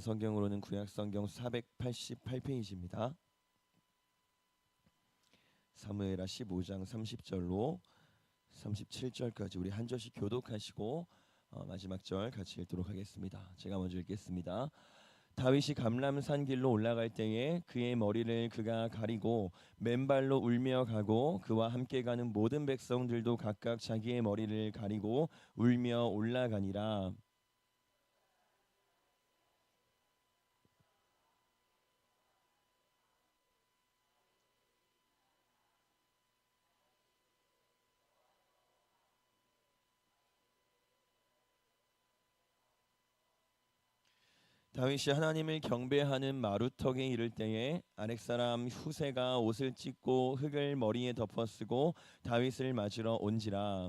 성경으로는 구약 성경 488페이지입니다. 사무엘하 15장 30절로 37절까지 우리 한 절씩 교독하시고 어, 마지막 절 같이 읽도록 하겠습니다. 제가 먼저 읽겠습니다. 다윗이 감람산 길로 올라갈 때에 그의 머리를 그가 가리고 맨발로 울며 가고 그와 함께 가는 모든 백성들도 각각 자기의 머리를 가리고 울며 올라가니라. 다윗이 하나님을 경배하는 마루턱에 이를 때에 아렉 사람 후세가 옷을 찢고 흙을 머리에 덮어쓰고 다윗을 맞으러 온지라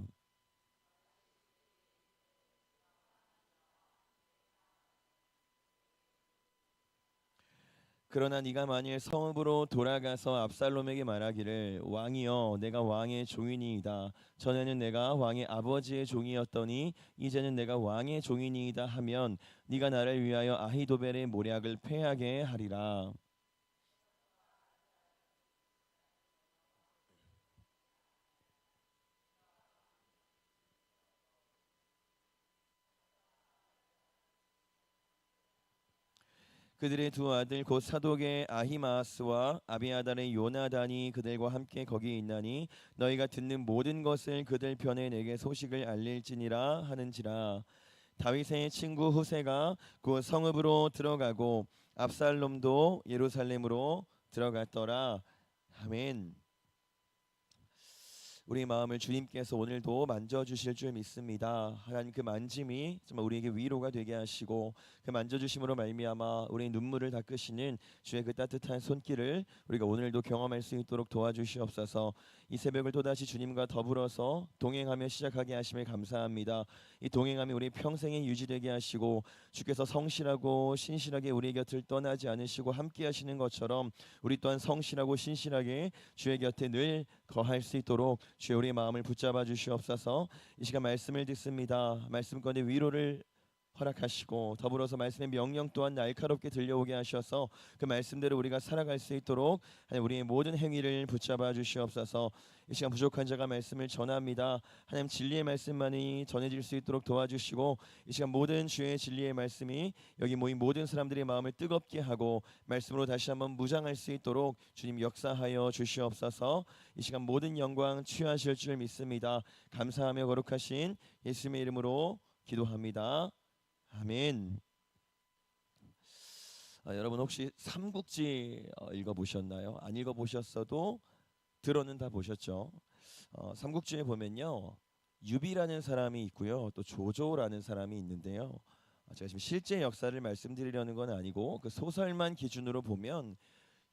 그러나 네가 만일 성읍으로 돌아가서 압살롬에게 말하기를 왕이여 내가 왕의 종이니이다. 전에는 내가 왕의 아버지의 종이었더니 이제는 내가 왕의 종이니이다 하면 네가 나를 위하여 아히도벨의 모략을 패하게 하리라 그들의 두 아들 곧 사독의 아히마스와 아비아달의 요나단이 그들과 함께 거기 있나니 너희가 듣는 모든 것을 그들 편에 내게 소식을 알릴지니라 하는지라 다윗의 친구 후세가 곧 성읍으로 들어가고 압살롬도 예루살렘으로 들어갔더라 아멘. 우리 마음을 주님께서 오늘도 만져 주실 줄 믿습니다. 하나님 그 만짐이 정말 우리에게 위로가 되게 하시고 그 만져 주심으로 말미암아 우리의 눈물을 닦으시는 주의 그 따뜻한 손길을 우리가 오늘도 경험할 수 있도록 도와주시옵소서. 이 새벽을 또다시 주님과 더불어서 동행하며 시작하게 하심을 감사합니다. 이 동행함이 우리 평생에 유지되게 하시고 주께서 성실하고 신실하게 우리 곁을 떠나지 않으시고 함께 하시는 것처럼 우리 또한 성실하고 신실하게 주의 곁에 늘 거할 수 있도록 주여 우리의 마음을 붙잡아 주시옵소서. 이 시간 말씀을 듣습니다. 말씀 가운데 위로를 허락하시고 더불어서 말씀의 명령 또한 날카롭게 들려오게 하셔서 그 말씀대로 우리가 살아갈 수 있도록 하나님 우리의 모든 행위를 붙잡아 주시옵소서. 이 시간 부족한 자가 말씀을 전합니다. 하나님 진리의 말씀만이 전해질 수 있도록 도와주시고 이 시간 모든 주의 진리의 말씀이 여기 모인 모든 사람들의 마음을 뜨겁게 하고 말씀으로 다시 한번 무장할 수 있도록 주님 역사하여 주시옵소서. 이 시간 모든 영광 취하실 줄 믿습니다. 감사하며 거룩하신 예수님의 이름으로 기도합니다. 아멘. 아, 여러분 혹시 삼국지 어, 읽어보셨나요? 안 읽어보셨어도 들어는 다 보셨죠. 어, 삼국지에 보면요 유비라는 사람이 있고요, 또 조조라는 사람이 있는데요. 어, 제가 지금 실제 역사를 말씀드리려는 건 아니고 그 소설만 기준으로 보면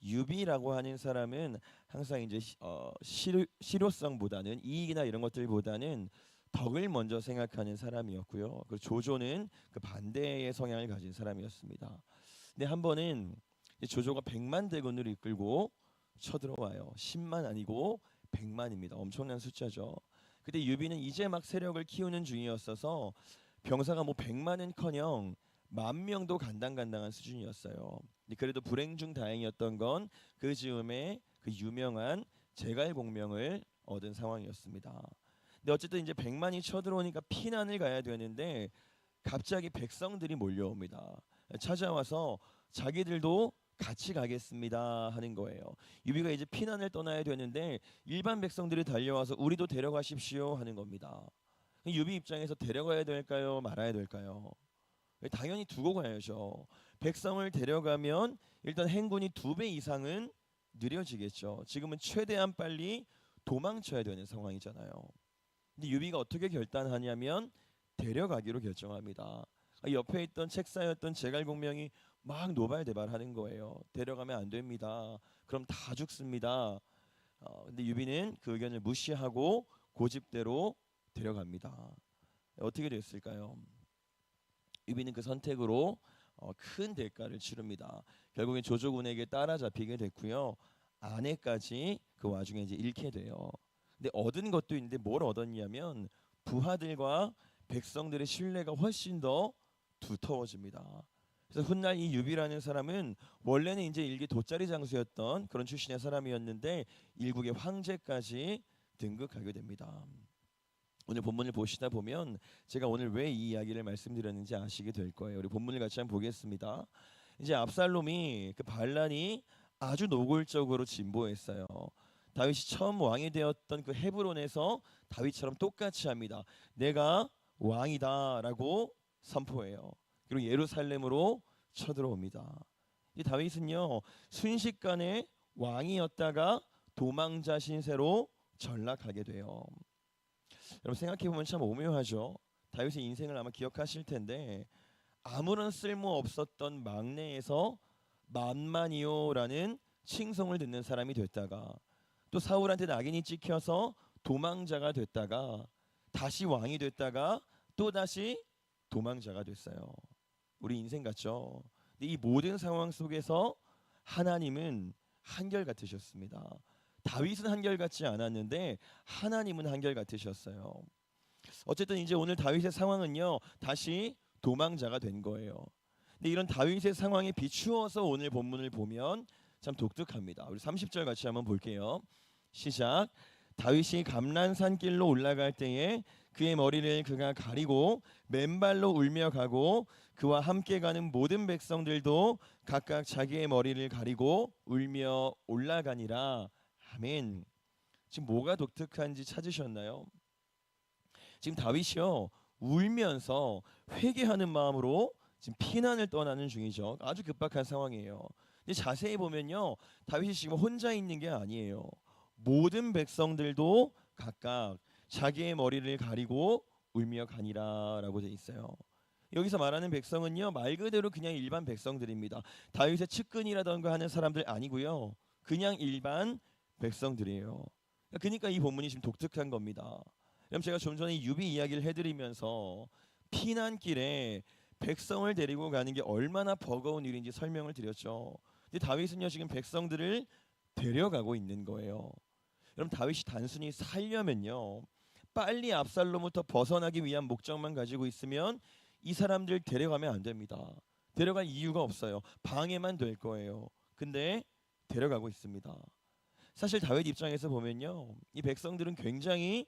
유비라고 하는 사람은 항상 이제 시- 어, 실효, 실효성보다는 이익이나 이런 것들보다는 덕을 먼저 생각하는 사람이었고요. 그리고 조조는 그 반대의 성향을 가진 사람이었습니다. 근데 한 번은 이 조조가 100만 대군을 이끌고 쳐들어와요. 10만 아니고 100만입니다. 엄청난 숫자죠. 그때 유비는 이제 막 세력을 키우는 중이었어서 병사가 뭐 100만은커녕 만 명도 간당간당한 수준이었어요. 그래도 불행 중 다행이었던 건 그 즈음에 그 유명한 제갈공명을 얻은 상황이었습니다. 근데 어쨌든 이제 100만이 쳐들어오니까 피난을 가야 되는데 갑자기 백성들이 몰려옵니다. 찾아와서 자기들도 같이 가겠습니다 하는 거예요. 유비가 이제 피난을 떠나야 되는데 일반 백성들이 달려와서 우리도 데려가십시오 하는 겁니다. 유비 입장에서 데려가야 될까요? 말아야 될까요? 당연히 두고 가야죠. 백성을 데려가면 일단 행군이 두 배 이상은 느려지겠죠. 지금은 최대한 빨리 도망쳐야 되는 상황이잖아요. 근데 유비가 어떻게 결단하냐면 데려가기로 결정합니다. 아, 옆에 있던 책사였던 제갈공명이 막 노발대발하는 거예요. 데려가면 안 됩니다. 그럼 다 죽습니다. 어, 근데 유비는 그 의견을 무시하고 고집대로 데려갑니다. 어떻게 됐을까요? 유비는 그 선택으로 어, 큰 대가를 치릅니다. 결국엔 조조군에게 따라잡히게 됐고요. 아내까지 그 와중에 이제 잃게 돼요. 근데 얻은 것도 있는데 뭘 얻었냐면 부하들과 백성들의 신뢰가 훨씬 더 두터워집니다. 그래서 훗날 이 유비라는 사람은 원래는 이제 일개 돗자리 장수였던 그런 출신의 사람이었는데 일국의 황제까지 등극하게 됩니다. 오늘 본문을 보시다 보면 제가 오늘 왜 이 이야기를 말씀드렸는지 아시게 될 거예요. 우리 본문을 같이 한번 보겠습니다. 이제 압살롬이 그 반란이 아주 노골적으로 진보했어요. 다윗이 처음 왕이 되었던 그 헤브론에서 다윗처럼 똑같이 합니다. 내가 왕이다라고 선포해요. 그리고 예루살렘으로 쳐들어옵니다. 이 다윗은요 순식간에 왕이었다가 도망자 신세로 전락하게 돼요. 여러분 생각해 보면 참 오묘하죠. 다윗의 인생을 아마 기억하실 텐데 아무런 쓸모 없었던 막내에서 만만이요라는 칭송을 듣는 사람이 됐다가 또 사울한테 낙인이 찍혀서 도망자가 됐다가 다시 왕이 됐다가 또 다시 도망자가 됐어요. 우리 인생 같죠. 근데 이 모든 상황 속에서 하나님은 한결 같으셨습니다. 다윗은 한결 같지 않았는데 하나님은 한결 같으셨어요. 어쨌든 이제 오늘 다윗의 상황은요 다시 도망자가 된 거예요. 근데 이런 다윗의 상황에 비추어서 오늘 본문을 보면 참 독특합니다. 우리 30절 같이 한번 볼게요. 시작. 다윗이 감란산 길로 올라갈 때에 그의 머리를 그가 가리고 맨발로 울며 가고 그와 함께 가는 모든 백성들도 각각 자기의 머리를 가리고 울며 올라가니라. 아멘. 지금 뭐가 독특한지 찾으셨나요? 지금 다윗이요 울면서 회개하는 마음으로 지금 피난을 떠나는 중이죠. 아주 급박한 상황이에요. 근데 자세히 보면요 다윗이 지금 혼자 있는 게 아니에요. 모든 백성들도 각각 자기의 머리를 가리고 울며 가니라라고 돼 있어요. 여기서 말하는 백성은요 말 그대로 그냥 일반 백성들입니다. 다윗의 측근이라던가 하는 사람들 아니고요. 그냥 일반 백성들이에요. 그러니까 이 본문이 지금 독특한 겁니다. 그럼 제가 좀 전에 유비 이야기를 해드리면서 피난길에 백성을 데리고 가는 게 얼마나 버거운 일인지 설명을 드렸죠. 근데 다윗은요 지금 백성들을 데려가고 있는 거예요. 여러분 다윗이 단순히 살려면요 빨리 압살롬부터 벗어나기 위한 목적만 가지고 있으면 이 사람들 데려가면 안 됩니다. 데려갈 이유가 없어요. 방해만 될 거예요. 근데 데려가고 있습니다. 사실 다윗 입장에서 보면요 이 백성들은 굉장히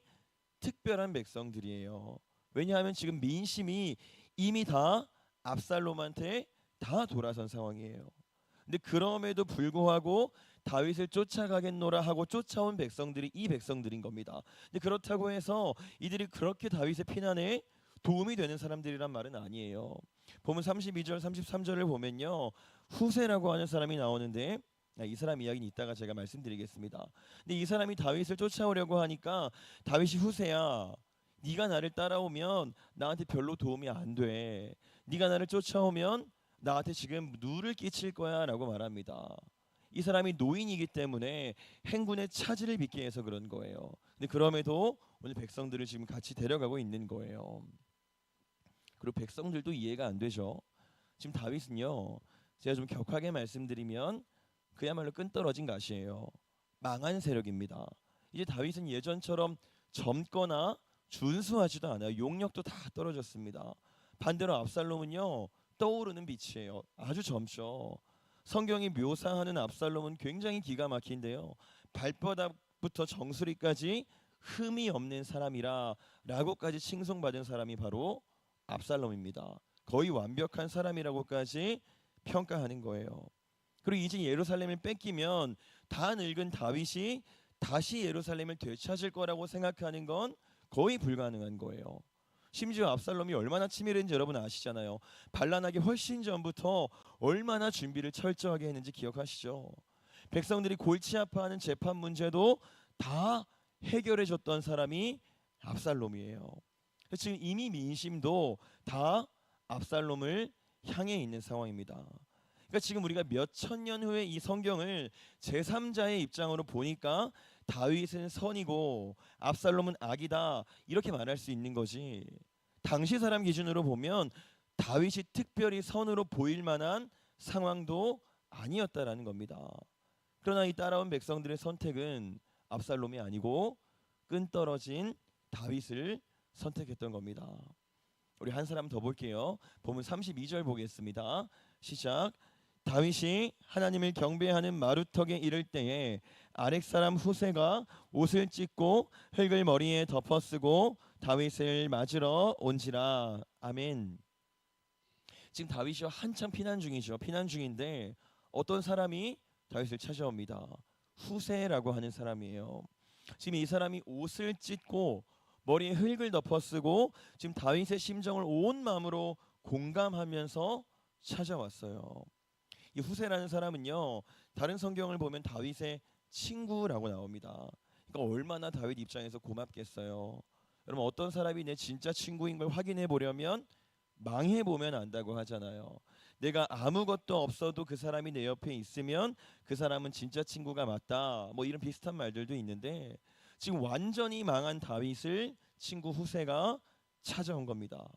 특별한 백성들이에요. 왜냐하면 지금 민심이 이미 다 압살롬한테 다 돌아선 상황이에요. 근데 그럼에도 불구하고 다윗을 쫓아가겠노라 하고 쫓아온 백성들이 이 백성들인 겁니다. 근데 그렇다고 해서 이들이 그렇게 다윗의 피난에 도움이 되는 사람들이란 말은 아니에요. 보면 32절 33절을 보면요. 후세라고 하는 사람이 나오는데 아, 이 사람 이야기는 이따가 제가 말씀드리겠습니다. 근데 이 사람이 다윗을 쫓아오려고 하니까 다윗이 후세야 네가 나를 따라오면 나한테 별로 도움이 안 돼. 네가 나를 쫓아오면 나한테 지금 누를 끼칠 거야라고 말합니다. 이 사람이 노인이기 때문에 행군의 차질을 빚게 해서 그런 거예요. 근데 그럼에도 오늘 백성들을 지금 같이 데려가고 있는 거예요. 그리고 백성들도 이해가 안 되죠. 지금 다윗은요. 제가 좀 격하게 말씀드리면 그야말로 끈떨어진 가시예요. 망한 세력입니다. 이제 다윗은 예전처럼 젊거나 준수하지도 않아요. 용력도 다 떨어졌습니다. 반대로 압살롬은요 떠오르는 빛이에요. 아주 젊죠. 성경이 묘사하는 압살롬은 굉장히 기가 막힌데요. 발바닥부터 정수리까지 흠이 없는 사람이라라고까지 칭송받은 사람이 바로 압살롬입니다. 거의 완벽한 사람이라고까지 평가하는 거예요. 그리고 이제 예루살렘을 뺏기면 다 늙은 다윗이 다시 예루살렘을 되찾을 거라고 생각하는 건 거의 불가능한 거예요. 심지어 압살롬이 얼마나 치밀했는지 여러분 아시잖아요. 반란하기 훨씬 전부터 얼마나 준비를 철저하게 했는지 기억하시죠? 백성들이 골치 아파하는 재판 문제도 다 해결해 줬던 사람이 압살롬이에요. 지금 이미 민심도 다 압살롬을 향해 있는 상황입니다. 그러니까 지금 우리가 몇 천 년 후에 이 성경을 제3자의 입장으로 보니까 다윗은 선이고 압살롬은 악이다 이렇게 말할 수 있는 거지. 당시 사람 기준으로 보면 다윗이 특별히 선으로 보일 만한 상황도 아니었다라는 겁니다. 그러나 이 따라온 백성들의 선택은 압살롬이 아니고 끈떨어진 다윗을 선택했던 겁니다. 우리 한 사람 더 볼게요. 보면 32절 보겠습니다. 시작. 다윗이 하나님을 경배하는 마루턱에 이를 때에 아렉 사람 후세가 옷을 찢고 흙을 머리에 덮어쓰고 다윗을 맞으러 온지라. 아멘. 지금 다윗이 한참 피난 중이죠. 피난 중인데 어떤 사람이 다윗을 찾아옵니다. 후세라고 하는 사람이에요. 지금 이 사람이 옷을 찢고 머리에 흙을 덮어쓰고 지금 다윗의 심정을 온 마음으로 공감하면서 찾아왔어요. 이 후세라는 사람은요. 다른 성경을 보면 다윗의 친구라고 나옵니다. 그러니까 얼마나 다윗 입장에서 고맙겠어요. 여러분 어떤 사람이 내 진짜 친구인 걸 확인해 보려면 망해 보면 안다고 하잖아요. 내가 아무것도 없어도 그 사람이 내 옆에 있으면 그 사람은 진짜 친구가 맞다. 뭐 이런 비슷한 말들도 있는데 지금 완전히 망한 다윗을 친구 후세가 찾아온 겁니다.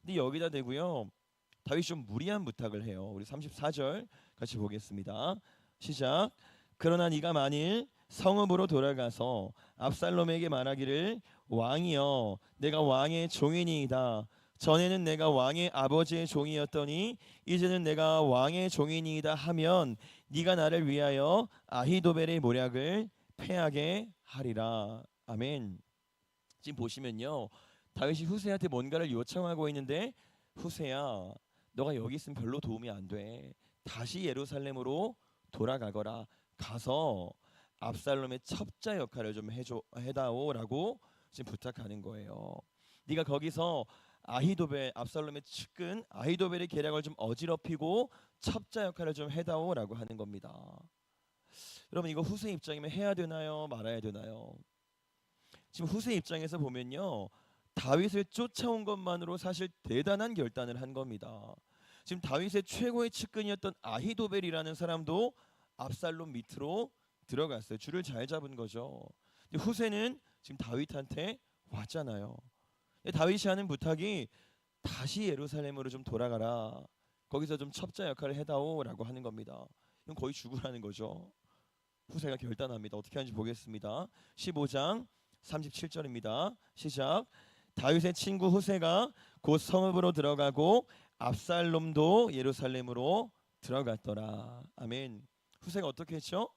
근데 여기다 대고요. 다윗이 좀 무리한 부탁을 해요. 우리 34절 같이 보겠습니다. 시작. 그러나 네가 만일 성읍으로 돌아가서 압살롬에게 말하기를 왕이여 내가 왕의 종이니이다. 전에는 내가 왕의 아버지의 종이었더니 이제는 내가 왕의 종이니이다 하면 네가 나를 위하여 아히도벨의 모략을 패하게 하리라. 아멘. 지금 보시면요. 다윗이 후세한테 뭔가를 요청하고 있는데 후세야 너가 여기 있으면 별로 도움이 안 돼. 다시 예루살렘으로 돌아가거라. 가서 압살롬의 첩자 역할을 좀 해줘 해다오라고 지금 부탁하는 거예요. 네가 거기서 아히도벨 압살롬의 측근 아히도벨의 계략을 좀 어지럽히고 첩자 역할을 좀 해다오라고 하는 겁니다. 여러분 이거 후세 입장이면 해야 되나요? 말아야 되나요? 지금 후세 입장에서 보면요. 다윗을 쫓아온 것만으로 사실 대단한 결단을 한 겁니다. 지금 다윗의 최고의 측근이었던 아히도벨이라는 사람도 압살롬 밑으로 들어갔어요. 줄을 잘 잡은 거죠. 후세는 지금 다윗한테 왔잖아요. 근데 다윗이 하는 부탁이 다시 예루살렘으로 좀 돌아가라. 거기서 좀 첩자 역할을 해다오라고 하는 겁니다. 이건 거의 죽으라는 거죠. 후세가 결단합니다. 어떻게 하는지 보겠습니다. 15장 37절입니다. 시작. 다윗의 친구 후세가 곧 성읍으로 들어가고 압살롬도 예루살렘으로 들어갔더라. 아멘. 후세가 어떻게 했죠?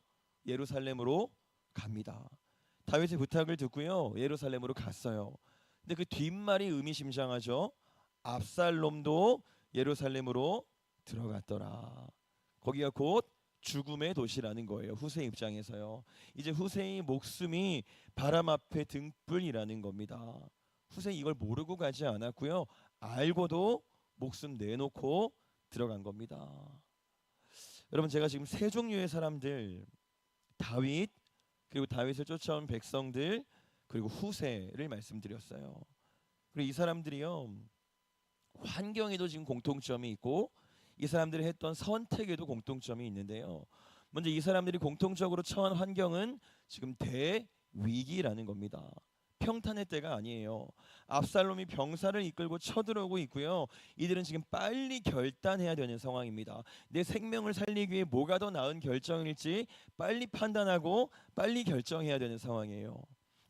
예루살렘으로 갑니다. 다윗의 부탁을 듣고요. 예루살렘으로 갔어요. 근데 그 뒷말이 의미심장하죠. 압살롬도 예루살렘으로 들어갔더라. 거기가 곧 죽음의 도시라는 거예요. 후세 입장에서요. 이제 후세의 목숨이 바람 앞에 등불이라는 겁니다. 후세 이걸 모르고 가지 않았고요. 알고도 목숨 내놓고 들어간 겁니다. 여러분 제가 지금 세 종류의 사람들 다윗 그리고 다윗을 쫓아온 백성들 그리고 후세를 말씀드렸어요. 그리고 이 사람들이요 환경에도 지금 공통점이 있고 이 사람들이 했던 선택에도 공통점이 있는데요. 먼저 이 사람들이 공통적으로 처한 환경은 지금 대위기라는 겁니다. 평탄의 때가 아니에요. 압살롬이 병사를 이끌고 쳐들어오고 있고요. 이들은 지금 빨리 결단해야 되는 상황입니다. 내 생명을 살리기 위해 뭐가 더 나은 결정일지 빨리 판단하고 빨리 결정해야 되는 상황이에요.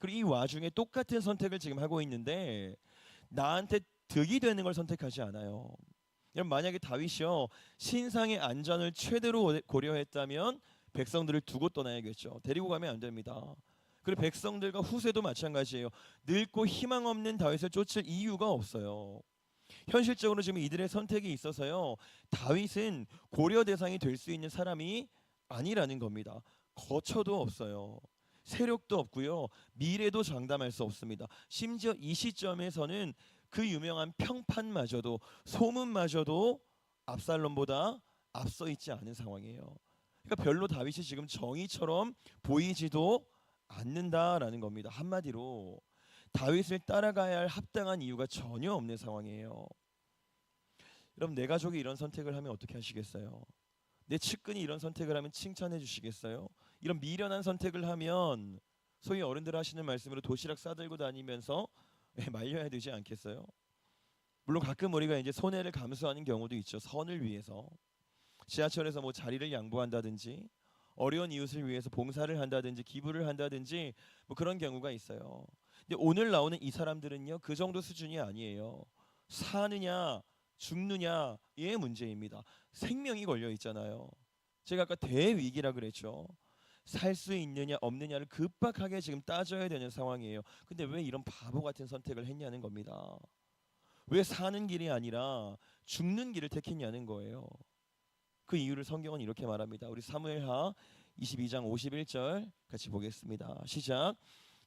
그리고 이 와중에 똑같은 선택을 지금 하고 있는데 나한테 득이 되는 걸 선택하지 않아요. 여러분 만약에 다윗이요 신상의 안전을 최대로 고려했다면 백성들을 두고 떠나야겠죠. 데리고 가면 안 됩니다. 그리고 백성들과 후세도 마찬가지예요. 늙고 희망 없는 다윗을 쫓을 이유가 없어요. 현실적으로 지금 이들의 선택이 있어서요. 다윗은 고려 대상이 될 수 있는 사람이 아니라는 겁니다. 거처도 없어요. 세력도 없고요. 미래도 장담할 수 없습니다. 심지어 이 시점에서는 그 유명한 평판마저도 소문마저도 압살롬보다 앞서 있지 않은 상황이에요. 그러니까 별로 다윗이 지금 정의처럼 보이지도 않는다라는 겁니다. 한마디로 다윗을 따라가야 할 합당한 이유가 전혀 없는 상황이에요. 여러분 내 가족이 이런 선택을 하면 어떻게 하시겠어요? 내 측근이 이런 선택을 하면 칭찬해 주시겠어요? 이런 미련한 선택을 하면 소위 어른들 하시는 말씀으로 도시락 싸들고 다니면서 말려야 되지 않겠어요? 물론 가끔 우리가 이제 손해를 감수하는 경우도 있죠. 선을 위해서 지하철에서 뭐 자리를 양보한다든지 어려운 이웃을 위해서 봉사를 한다든지 기부를 한다든지 뭐 그런 경우가 있어요. 근데 오늘 나오는 이 사람들은요 그 정도 수준이 아니에요. 사느냐 죽느냐의 문제입니다. 생명이 걸려 있잖아요. 제가 아까 대위기라 그랬죠. 살 수 있느냐 없느냐를 급박하게 지금 따져야 되는 상황이에요. 근데 왜 이런 바보 같은 선택을 했냐는 겁니다. 왜 사는 길이 아니라 죽는 길을 택했냐는 거예요. 그 이유를 성경은 이렇게 말합니다. 우리 사무엘하 22장 51절 같이 보겠습니다. 시작.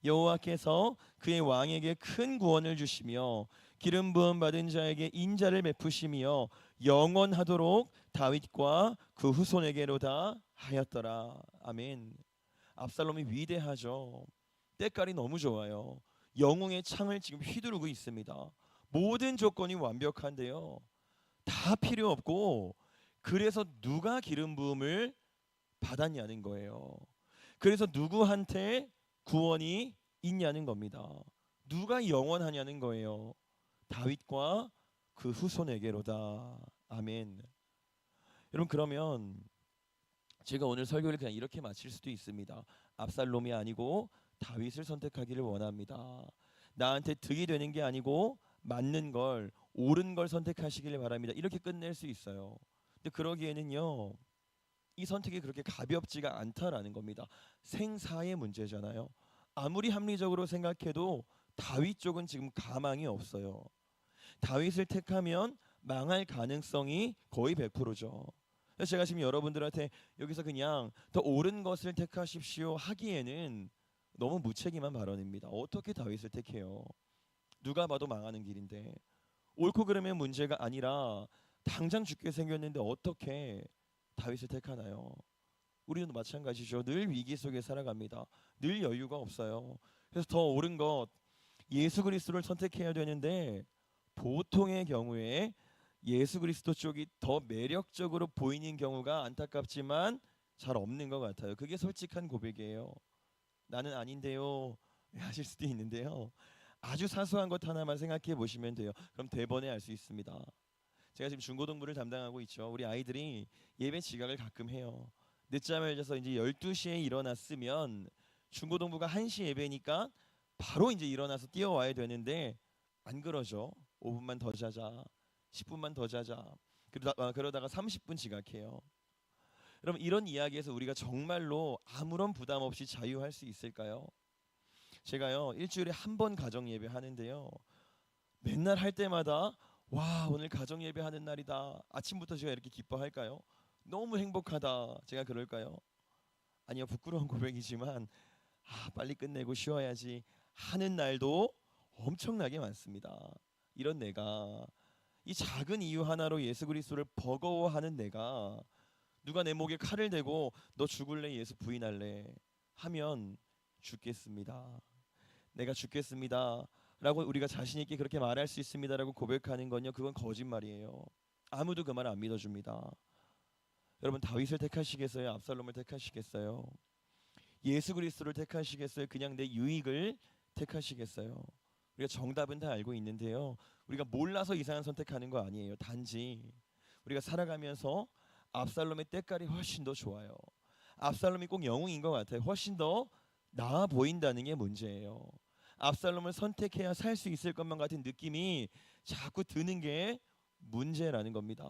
여호와께서 그의 왕에게 큰 구원을 주시며 기름 부음 받은 자에게 인자를 베푸시며 영원하도록 다윗과 그 후손에게로 다 하였더라. 아멘. 압살롬이 위대하죠. 때깔이 너무 좋아요. 영웅의 창을 지금 휘두르고 있습니다. 모든 조건이 완벽한데요. 다 필요 없고 그래서 누가 기름 부음을 받았냐는 거예요. 그래서 누구한테 구원이 있냐는 겁니다. 누가 영원하냐는 거예요. 다윗과 그 후손에게로다. 아멘. 여러분 그러면 제가 오늘 설교를 그냥 이렇게 마칠 수도 있습니다. 압살롬이 아니고 다윗을 선택하기를 원합니다. 나한테 득이 되는 게 아니고 맞는 걸 옳은 걸 선택하시길 바랍니다. 이렇게 끝낼 수 있어요. 근데 그러기에는요. 이 선택이 그렇게 가볍지가 않다라는 겁니다. 생사의 문제잖아요. 아무리 합리적으로 생각해도 다윗 쪽은 지금 가망이 없어요. 다윗을 택하면 망할 가능성이 거의 100%죠. 그래서 제가 지금 여러분들한테 여기서 그냥 더 옳은 것을 택하십시오 하기에는 너무 무책임한 발언입니다. 어떻게 다윗을 택해요? 누가 봐도 망하는 길인데 옳고 그름의 문제가 아니라 당장 죽게 생겼는데 어떻게 다윗을 택하나요? 우리는 마찬가지죠. 늘 위기 속에 살아갑니다. 늘 여유가 없어요. 그래서 더 옳은 것 예수 그리스도를 선택해야 되는데 보통의 경우에 예수 그리스도 쪽이 더 매력적으로 보이는 경우가 안타깝지만 잘 없는 것 같아요. 그게 솔직한 고백이에요. 나는 아닌데요. 하실 수도 있는데요. 아주 사소한 것 하나만 생각해 보시면 돼요. 그럼 대번에 알 수 있습니다. 제가 지금 중고등부를 담당하고 있죠. 우리 아이들이 예배 지각을 가끔 해요. 늦잠을 자서 이제 12시에 일어났으면 중고등부가 1시 예배니까 바로 이제 일어나서 뛰어와야 되는데 안 그러죠. 5분만 더 자자. 10분만 더 자자. 그러다, 아, 그러다가 30분 지각해요. 여러분 이런 이야기에서 우리가 정말로 아무런 부담 없이 자유할 수 있을까요? 제가요 일주일에 한 번 가정 예배 하는데요. 맨날 할 때마다 와 오늘 가정 예배 하는 날이다. 아침부터 제가 이렇게 기뻐할까요? 너무 행복하다. 제가 그럴까요? 아니요 부끄러운 고백이지만 아 빨리 끝내고 쉬어야지 하는 날도 엄청나게 많습니다. 이런 내가 이 작은 이유 하나로 예수 그리스도를 버거워하는 내가 누가 내 목에 칼을 대고 너 죽을래 예수 부인할래 하면 죽겠습니다. 내가 죽겠습니다. 라고 우리가 자신 있게 그렇게 말할 수 있습니다라고 고백하는 건요. 그건 거짓말이에요. 아무도 그 말 안 믿어 줍니다. 여러분 다윗을 택하시겠어요? 압살롬을 택하시겠어요? 예수 그리스도를 택하시겠어요? 그냥 내 유익을 택하시겠어요? 우리가 정답은 다 알고 있는데요. 우리가 몰라서 이상한 선택하는 거 아니에요. 단지 우리가 살아가면서 압살롬의 때깔이 훨씬 더 좋아요. 압살롬이 꼭 영웅인 것 같아요. 훨씬 더 나아 보인다는 게 문제예요. 압살롬을 선택해야 살 수 있을 것만 같은 느낌이 자꾸 드는 게 문제라는 겁니다.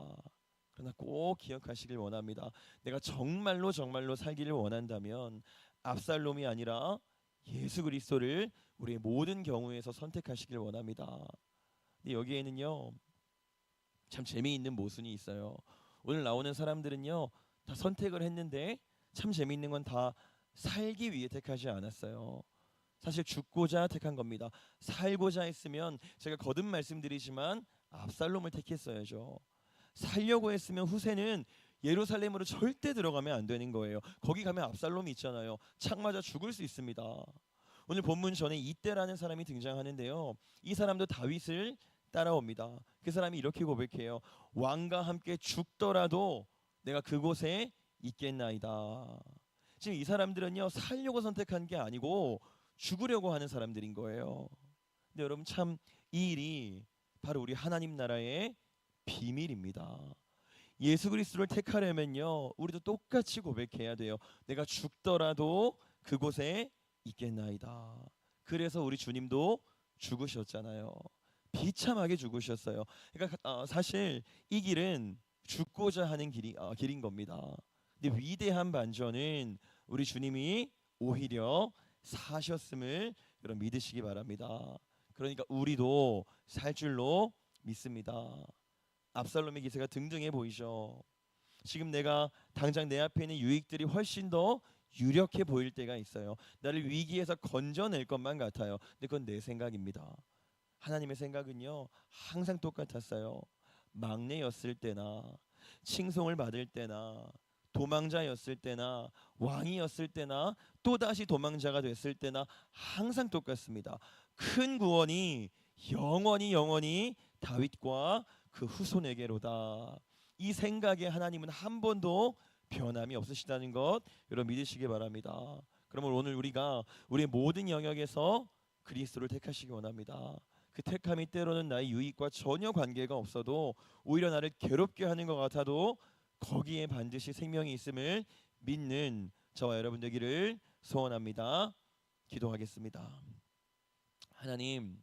그러나 꼭 기억하시길 원합니다. 내가 정말로 정말로 살기를 원한다면 압살롬이 아니라 예수 그리스도를 우리의 모든 경우에서 선택하시길 원합니다. 근데 여기에는요 참 재미있는 모순이 있어요. 오늘 나오는 사람들은요 다 선택을 했는데 참 재미있는 건 다 살기 위해 택하지 않았어요. 사실 죽고자 택한 겁니다. 살고자 했으면 제가 거듭 말씀드리지만 압살롬을 택했어야죠. 살려고 했으면 후세는 예루살렘으로 절대 들어가면 안 되는 거예요. 거기 가면 압살롬이 있잖아요. 창 맞아 죽을 수 있습니다. 오늘 본문 전에 이때라는 사람이 등장하는데요. 이 사람도 다윗을 따라옵니다. 그 사람이 이렇게 고백해요. 왕과 함께 죽더라도 내가 그곳에 있겠나이다. 지금 이 사람들은요 살려고 선택한 게 아니고 죽으려고 하는 사람들인 거예요. 근데 여러분 참 이 일이 바로 우리 하나님 나라의 비밀입니다. 예수 그리스도를 택하려면요 우리도 똑같이 고백해야 돼요. 내가 죽더라도 그곳에 있겠나이다. 그래서 우리 주님도 죽으셨잖아요. 비참하게 죽으셨어요. 그러니까 어, 사실 이 길은 죽고자 하는 길이 어, 길인 겁니다. 근데 위대한 반전은 우리 주님이 오히려 사셨음을 여러분 믿으시기 바랍니다. 그러니까 우리도 살 줄로 믿습니다. 압살롬의 기세가 등등해 보이죠. 지금 내가 당장 내 앞에 있는 유익들이 훨씬 더 유력해 보일 때가 있어요. 나를 위기에서 건져낼 것만 같아요. 근데 그건 내 생각입니다. 하나님의 생각은요 항상 똑같았어요. 막내였을 때나 칭송을 받을 때나 도망자였을 때나 왕이었을 때나 또 다시 도망자가 됐을 때나 항상 똑같습니다. 큰 구원이 영원히 영원히 다윗과 그 후손에게로다. 이 생각에 하나님은 한 번도 변함이 없으시다는 것 여러분 믿으시기 바랍니다. 그러면 오늘 우리가 우리의 모든 영역에서 그리스도를 택하시기 원합니다. 그 택함이 때로는 나의 유익과 전혀 관계가 없어도 오히려 나를 괴롭게 하는 것 같아도 거기에 반드시 생명이 있음을 믿는 저와 여러분 되기를 소원합니다. 기도하겠습니다. 하나님,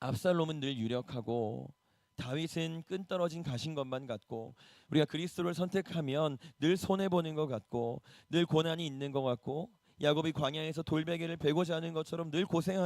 압살롬은 늘 유력하고 다윗은 끈떨어진 가신 것만 같고 우리가 그리스도를 선택하면 늘 손해 보는 것 같고 늘 고난이 있는 것 같고 야곱이 광야에서 돌베개를 베고자 하는 것처럼 늘 고생하는